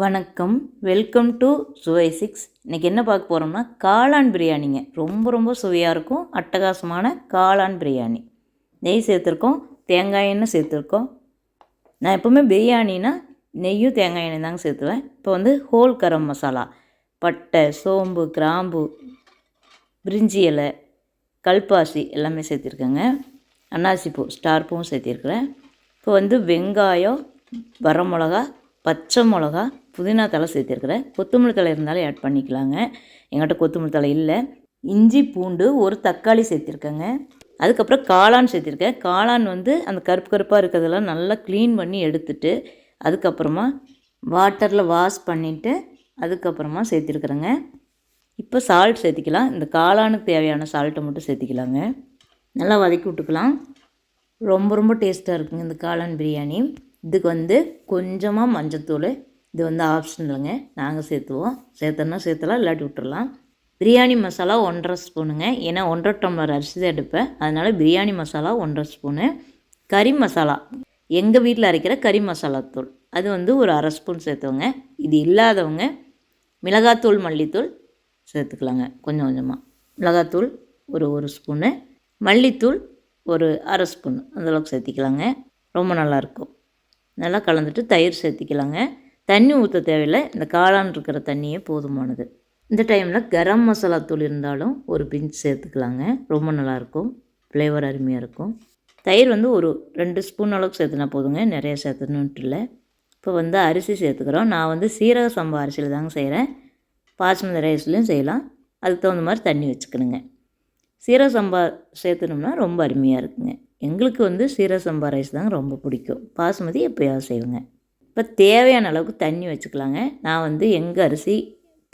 வணக்கம். Welcome to சுவை six இன்றைக்கி என்ன பார்க்க போகிறோம்னா காளான் பிரியாணிங்க. ரொம்ப ரொம்ப சுவையாக இருக்கும். அட்டகாசமான காளான் பிரியாணி. நெய் சேர்த்துருக்கோம் தேங்காய் எண்ணெய் சேர்த்துருக்கோம். நான் எப்போவுமே பிரியாணினா நெய்யும் தேங்காய் எண்ணெய் தாங்க சேர்த்துவேன். இப்போ வந்து ஹோல் கரம் மசாலா. பட்டை சோம்பு கிராம்பு பிரிஞ்சி இலை கல்பாசி எல்லாமே சேர்த்துருக்கேங்க. அன்னாசிப்பூ ஸ்டார் பூவும் சேர்த்திருக்கிறேன். இப்போ வந்து வெங்காயம் வரமிளகா பச்சை மிளகா புதினா தலை சேர்த்திருக்கிறேன். கொத்தமல்லி தலை இருந்தாலும் ஆட் பண்ணிக்கலாங்க. எங்கிட்ட கொத்தமல்லி தலை இல்லை. இஞ்சி பூண்டு ஒரு தக்காளி சேர்த்துருக்கேங்க. அதுக்கப்புறம் காளான் சேர்த்திருக்கேன். காளான் வந்து அந்த கருப்பு கருப்பாக இருக்கிறதெல்லாம் நல்லா க்ளீன் பண்ணி எடுத்துட்டு அதுக்கப்புறமா வாட்டரில் வாஷ் பண்ணிவிட்டு அதுக்கப்புறமா சேர்த்துருக்குறேங்க. இப்போ சால்ட் சேர்த்திக்கலாம். இந்த காளானுக்கு தேவையான சால்ட்டை மட்டும் சேர்த்திக்கலாங்க. நல்லா வதக்கி விட்டுக்கலாம். ரொம்ப ரொம்ப டேஸ்ட்டாக இருக்குங்க இந்த காளான் பிரியாணி. இதுக்கு வந்து கொஞ்சமாக மஞ்சத்தூள் இது வந்து ஆப்ஷனலுங்க நாங்கள் சேர்த்துவோம். சேர்த்தோன்னா சேர்த்தலாம் இல்லாட்டி விட்டுறலாம். பிரியாணி மசாலா ஒன்றரை ஸ்பூனுங்க. ஏன்னா ஒன்றரை டம்ளர் அரிசி தான் எடுப்பேன். அதனால் பிரியாணி மசாலா ஒன்றரை ஸ்பூனு. கறி மசாலா. எங்கள் வீட்டில் அரைக்கிற கறி மசாலா தூள். அது வந்து ஒரு அரை ஸ்பூன் சேர்த்துவங்க. இது இல்லாதவங்க மிளகாத்தூள் மல்லித்தூள் சேர்த்துக்கலாங்க. கொஞ்சம் கொஞ்சமாக மிளகாத்தூள் ஒரு ஒரு ஸ்பூனு. மல்லித்தூள் ஒரு அரை ஸ்பூன். அந்தளவுக்கு சேர்த்திக்கலாங்க. ரொம்ப நல்லாயிருக்கும் நல்லா கலந்துட்டு தயிர் சேர்த்திக்கலாங்க. தண்ணி ஊற்ற தேவையில்லை இந்த காளான் இருக்கிற தண்ணியே போதுமானது. இந்த டைமில் கரம் மசாலா தூள் இருந்தாலும் ஒரு பிஞ்ச் சேர்த்துக்கலாங்க. ரொம்ப நல்லாயிருக்கும். ஃப்ளேவர் அருமையாக இருக்கும். தயிர் வந்து ஒரு ரெண்டு ஸ்பூன் அளவுக்கு சேர்த்துனா போதுங்க. நிறைய சேர்த்துணுன்ட்டு இல்லை. இப்போ வந்து அரிசி சேர்த்துக்கிறோம். நான் வந்து சீரக சம்பா அரிசியில் தாங்க செய்கிறேன் பாஸ்மதி ரைஸ்லையும் செய்யலாம். அதுக்கு தகுந்த மாதிரி தண்ணி வச்சுக்கணுங்க. சீரக சம்பா சேர்த்துனோம்னா ரொம்ப அருமையாக இருக்குங்க. எங்களுக்கு வந்து சீரக சம்பா ரைஸ் தாங்க ரொம்ப பிடிக்கும். பாசுமதி எப்போயாவது செய்வேங்க. இப்போ தேவையான அளவுக்கு தண்ணி வச்சுக்கலாங்க. நான் வந்து எங்கள் அரிசி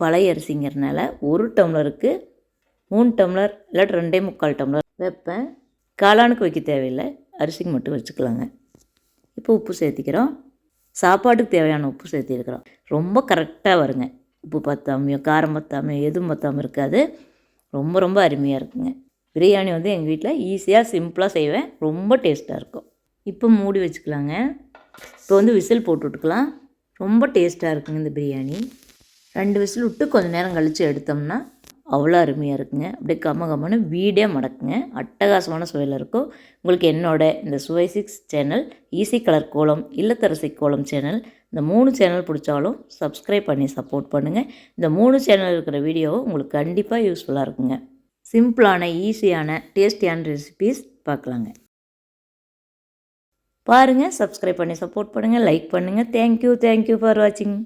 பழைய அரிசிங்கிறதுனால ஒரு டம்ளருக்கு மூணு டம்ளர் இல்லாட்டி ரெண்டே முக்கால் டம்ளர் வைப்பேன். காளானுக்கு வைக்க தேவையில்லை. அரிசிக்கு மட்டும் வச்சுக்கலாங்க. இப்போ உப்பு சேர்த்திக்கிறோம். சாப்பாட்டுக்கு தேவையான உப்பு சேர்த்திருக்கிறோம். ரொம்ப கரெக்டாக வருங்க. உப்பு பத்தாமையோ காரம் பத்தாமையோ எதுவும் பத்தாமல் இருக்காது. ரொம்ப ரொம்ப அருமையாக இருக்குங்க. பிரியாணி வந்து எங்கள் வீட்டில் ஈஸியாக சிம்பிளாக செய்வேன். ரொம்ப டேஸ்ட்டாக இருக்கும். இப்போ மூடி வச்சுக்கலாங்க. இப்போ வந்து விசில் போட்டு விட்டுக்கலாம். ரொம்ப டேஸ்ட்டாக இருக்குங்க இந்த பிரியாணி. ரெண்டு விசில் விட்டு கொஞ்சம் நேரம் கழித்து எடுத்தோம்னா அவ்வளோ அருமையாக இருக்குங்க. அப்படியே கம்ம கம்மன்னு வீடே மடக்குங்க. அட்டகாசமான சுவையில் இருக்கும். உங்களுக்கு என்னோட இந்த சுவை சிக்ஸ் சேனல் ஈஸி கலர் கோலம் இல்லத்தரசி கோலம் சேனல் இந்த மூணு சேனல் பிடிச்சாலும் சப்ஸ்கிரைப் பண்ணி சப்போர்ட் பண்ணுங்கள் இந்த மூணு சேனல் இருக்கிற வீடியோவும் உங்களுக்கு கண்டிப்பாக யூஸ்ஃபுல்லாக இருக்குங்க. சிம்பிளான ஈஸியான டேஸ்டியான ரெசிபீஸ் பார்க்கலாங்க. பாருங்கள் சப்ஸ்கிரைப் பண்ணி சப்போர்ட் பண்ணுங்கள் லைக் பண்ணுங்கள் தேங்க்யூ தேங்க்யூ ஃபார் வாட்சிங்